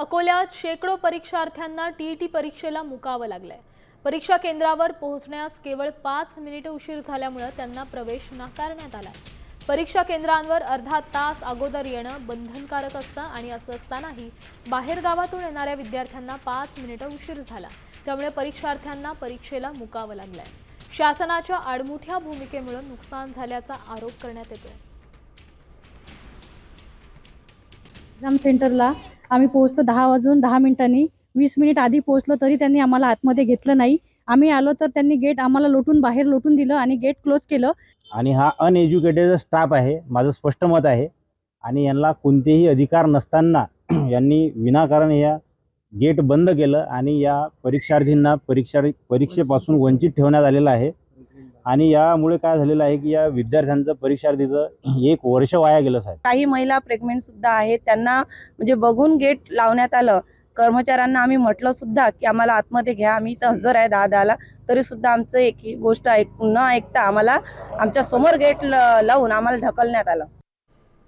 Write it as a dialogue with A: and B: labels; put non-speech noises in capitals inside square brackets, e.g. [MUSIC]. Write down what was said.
A: अकोल्यात शेकडो परीक्षार्थ्यांना टीईटी परीक्षेला मुकावं लागलंय. परीक्षा केंद्रावर पोहोचण्यास केवळ पाच मिनिटे उशीर झाल्यामुळे त्यांना प्रवेश नाकारण्यात आला परीक्षा केंद्रांवर अर्धा तास अगोदर येणं बंधनकारक असतं आणि असं असतानाही बाहेरगावातून येणाऱ्या विद्यार्थ्यांना पाच मिनिटं उशीर झाला. त्यामुळे परीक्षार्थ्यांना परीक्षेला मुकावं लागलंय. शासनाच्या आडमुठ्या भूमिकेमुळे नुकसान झाल्याचा आरोप करण्यात येतोय.
B: एक्झाम सेंटरला आम्ही पोहोचतो दहा वाजून दहा मिनिटांनी. वीस मिनिट आधी पोहोचलो तरी त्यांनी आम्हाला आतमध्ये घेतलं नाही. आम्ही आलो तर त्यांनी गेट आम्हाला लोटून बाहेर लोटून दिलं आणि गेट क्लोज केलं.
C: आणि हा अनएज्युकेटेड स्टाफ आहे माझं स्पष्ट मत आहे. आणि यांना कोणतेही अधिकार नसताना [CLEARS THROAT] यांनी विनाकारण या गेट बंद केलं आणि या परीक्षार्थींना परीक्षा परीक्षेपासून वंचित ठेवण्यात आलेलं आहे. आणि यामुळे काय झालेलं आहे की या विद्यार्थ्यांचं परीक्षार्थीचं एक वर्ष वाया गेलं साहेब.
D: काही महिला प्रेग्नेंट सुद्धा आहेत. त्यांना म्हणजे बघून गेट लावण्यात आलं. कर्मचाऱ्यांना आम्ही म्हटलं सुद्धा की आम्हाला आतमध्ये घ्या. आम्ही इथं हजर आहे दहा दहाला तरी सुद्धा आमचं एक ही गोष्ट ऐक न ऐकता आम्हाला आमच्यासमोर गेट लावून आम्हाला ढकलण्यात आलं.